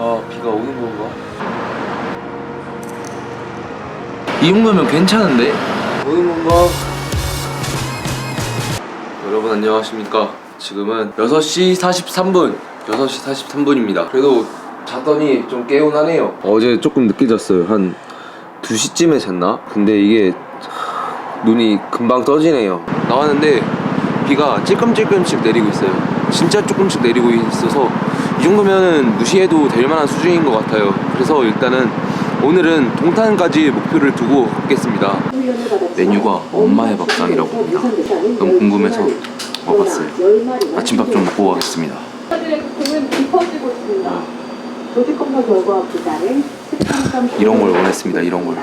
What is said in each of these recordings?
아 비가 오는 건가? 이 정도면 괜찮은데? 오는 건가? 여러분 안녕하십니까 지금은 6시 43분 6시 43분입니다 그래도 잤더니 좀 개운하네요 어제 조금 늦게 잤어요 한 2시쯤에 잤나? 근데 이게 하, 눈이 금방 떠지네요 나왔는데 비가 찔끔찔끔씩 내리고 있어요 진짜 조금씩 내리고 있어서 이 정도면은 무시해도 될 만한 수준인 것 같아요 그래서 일단은 오늘은 동탄까지 목표를 두고 가겠습니다 메뉴가 엄마의 밥상이라고 합니다 너무 궁금해서 먹었어요 아침밥 좀 먹고 가겠습니다 들의 공은 깊어지고 있습니다. 조직 검사 결과 부자는 13.9. 이런 걸 원했습니다, 이런 걸.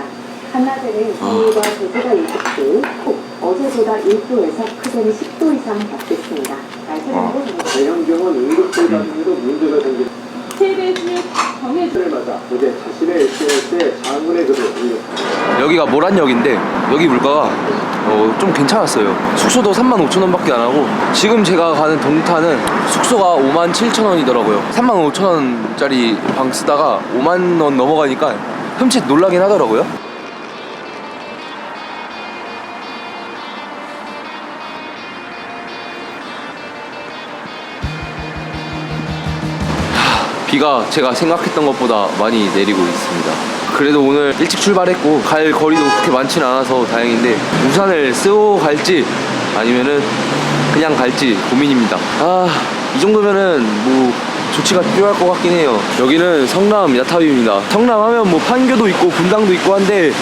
한낮에는 기후가 제주가 20도, 어제보다 1도에서 크게는 10도 이상 바뀌었습니다. 날씨는 대형경은 응급실감에도 문제가 생긴 세대주 정해주 때를 맞아 어제 자신의 SNS에 장문의 글을 올렸습니다. 여기가 모란역인데 여기 물가가 어, 좀 괜찮았어요. 숙소도 35,000원 밖에 안 하고 지금 제가 가는 동탄은 숙소가 57,000원이더라고요. 35,000원짜리 방 쓰다가 5만 원 넘어가니까 흠칫 놀라긴 하더라고요 비가 제가 생각했던 것보다 많이 내리고 있습니다. 그래도 오늘 일찍 출발했고 갈 거리도 그렇게 많지는 않아서 다행인데 우산을 쓰고 갈지 아니면은 그냥 갈지 고민입니다. 아, 이 정도면은 뭐 조치가 필요할 것 같긴 해요. 여기는 성남 야탑입니다. 성남 하면 뭐 판교도 있고 분당도 있고 한데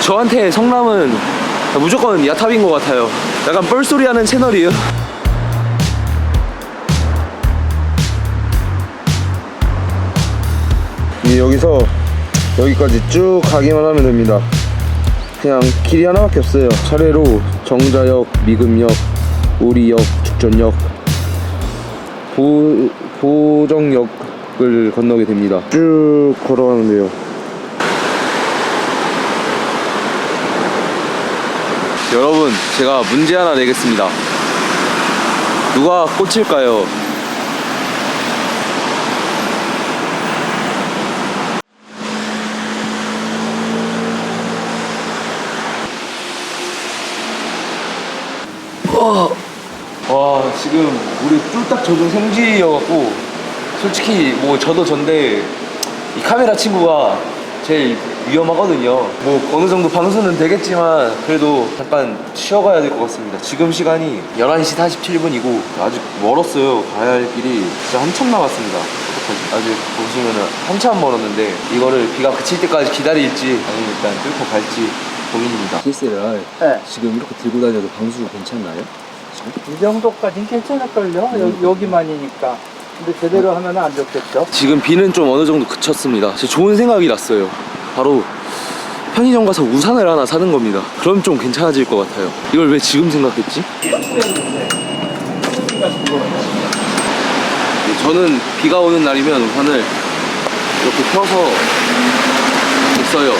저한테 성남은 무조건 야탑인 것 같아요. 약간 뻘소리 하는 채널이에요. 여기서 여기까지 쭉 가기만 하면 됩니다. 그냥 길이 하나밖에 없어요. 차례로 정자역, 미금역, 오리역, 죽전역, 보, 보정역을 건너게 됩니다. 쭉 걸어가면 돼요. 여러분, 제가 문제 하나 내겠습니다. 누가 꽂힐까요? 와, 와 지금 젖은 생쥐여갖고 솔직히 뭐 저도 전데 이 카메라 친구가 제일 위험하거든요. 뭐 어느 정도 방수는 되겠지만 그래도 잠깐 쉬어가야 될 것 같습니다. 지금 시간이 11시 47분이고 아직 멀었어요. 가야 할 길이 진짜 한참 남았습니다. 어떡하지? 아직 보시면은 한참 멀었는데 이거를 비가 그칠 때까지 기다릴지 아니면 일단 뚫고 갈지 고민입니다. 키스를 네. 지금 이렇게 들고 다녀도 방수 괜찮나요? 이 정도까지는 괜찮을걸요? 음. 여, 여기만이니까. 근데 제대로 하면 안 좋겠죠? 지금 비는 좀 어느 정도 그쳤습니다. 진짜 좋은 생각이 났어요. 바로 편의점 가서 우산을 하나 사는 겁니다. 그럼 좀 괜찮아질 것 같아요. 이걸 왜 지금 생각했지? 저는 비가 오는 날이면 우산을 이렇게 펴서 있어요.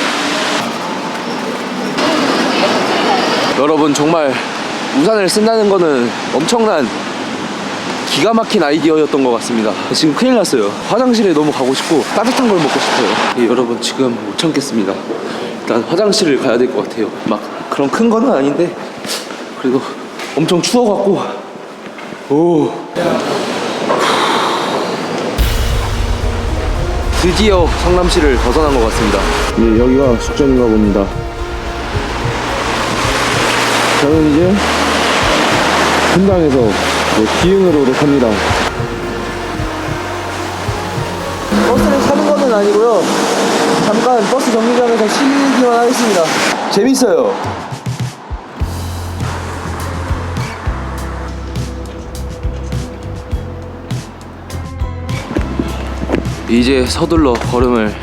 여러분 정말 우산을 쓴다는 거는 엄청난 기가 막힌 아이디어였던 것 같습니다. 지금 큰일 났어요. 화장실에 너무 가고 싶고 따뜻한 걸 먹고 싶어요. 예, 여러분 지금 못 참겠습니다. 일단 화장실을 가야 될 것 같아요. 막 그런 큰 거는 아닌데 그래도 엄청 추워갖고 오 드디어 성남시를 벗어난 것 같습니다. 예, 여기가 숙전인가 봅니다. 저는 이제 분당에서 네, 기흥으로 갑니다. 버스를 타는 거는 아니고요. 잠깐 버스 정류장에서 쉬기만 하겠습니다. 재밌어요. 이제 서둘러 걸음을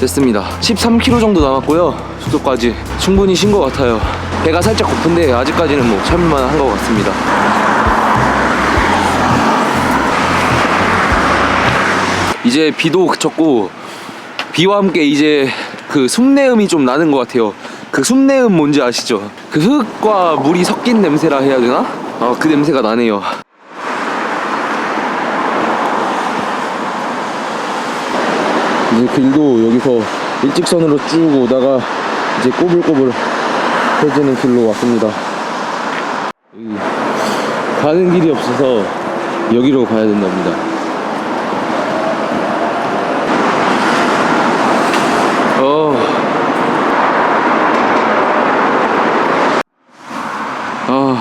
뗐습니다. 13km 정도 남았고요. 숙소까지 충분히 쉰 것 같아요. 배가 살짝 고픈데 아직까지는 뭐 참을만 한 것 같습니다. 이제 비도 그쳤고 비와 함께 이제 그 숲내음이 좀 나는 것 같아요. 그 숲내음 뭔지 아시죠? 그 흙과 물이 섞인 냄새라 해야 되나? 아, 그 냄새가 나네요. 이제 길도 여기서 일직선으로 쭉 오다가 이제 꼬불꼬불 해지는 길로 왔습니다. 가는 길이 없어서 여기로 가야 된답니다. 어. 아.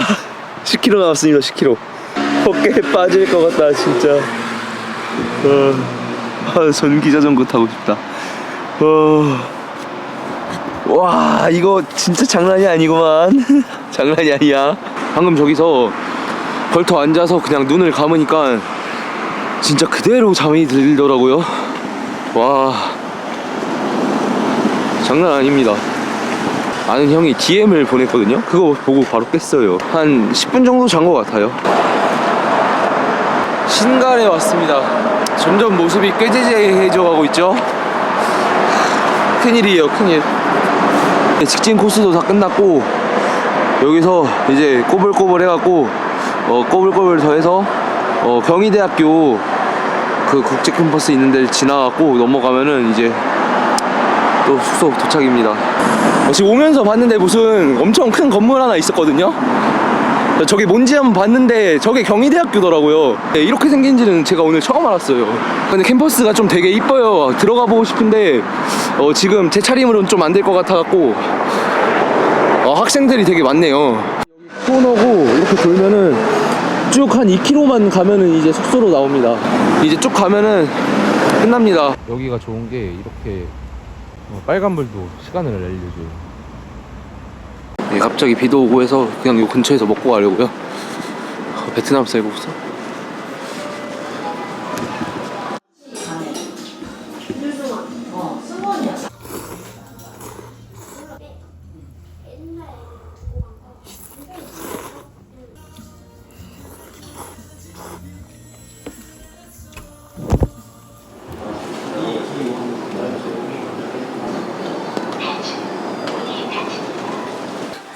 10km 남았습니다. 10km. 어깨에 빠질 것 같다 진짜. 어. 아, 전기 자전거 타고 싶다. 어. 와 이거 진짜 장난이 아니구만. 장난이 아니야. 방금 저기서 걸터 앉아서 그냥 눈을 감으니까 진짜 그대로 잠이 들더라고요. 와 장난 아닙니다. 아는 형이 DM을 보냈거든요. 그거 보고 바로 깼어요. 한 10분 정도 잔 것 같아요. 신갈에 왔습니다. 점점 모습이 꾀재재해져 가고 있죠. 큰일이에요, 큰일. 직진 코스도 다 끝났고 여기서 이제 꼬불꼬불 해갖고 어, 꼬불꼬불 더해서 어, 경희대학교 그 국제 캠퍼스 있는 데를 지나갖고 넘어가면은 이제 또 숙소 도착입니다. 어, 지금 오면서 봤는데 무슨 엄청 큰 건물 하나 있었거든요. 저게 뭔지 한번 봤는데 저게 경희대학교더라고요. 네, 이렇게 생긴지는 제가 오늘 처음 알았어요. 근데 캠퍼스가 좀 되게 이뻐요. 들어가 보고 싶은데 어, 지금 제 차림으로는 좀 안 될 것 같아갖고 어, 학생들이 되게 많네요. 코너고 이렇게 돌면은 쭉 한 2km만 가면은 이제 숙소로 나옵니다. 이제 쭉 가면은 끝납니다. 여기가 좋은 게 이렇게 어, 빨간불도 시간을 알려줘요. 네, 갑자기 비도 오고 해서 그냥 요 근처에서 먹고 가려고요. 어, 베트남 쌀국수.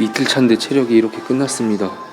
이틀 차인데 체력이 이렇게 끝났습니다.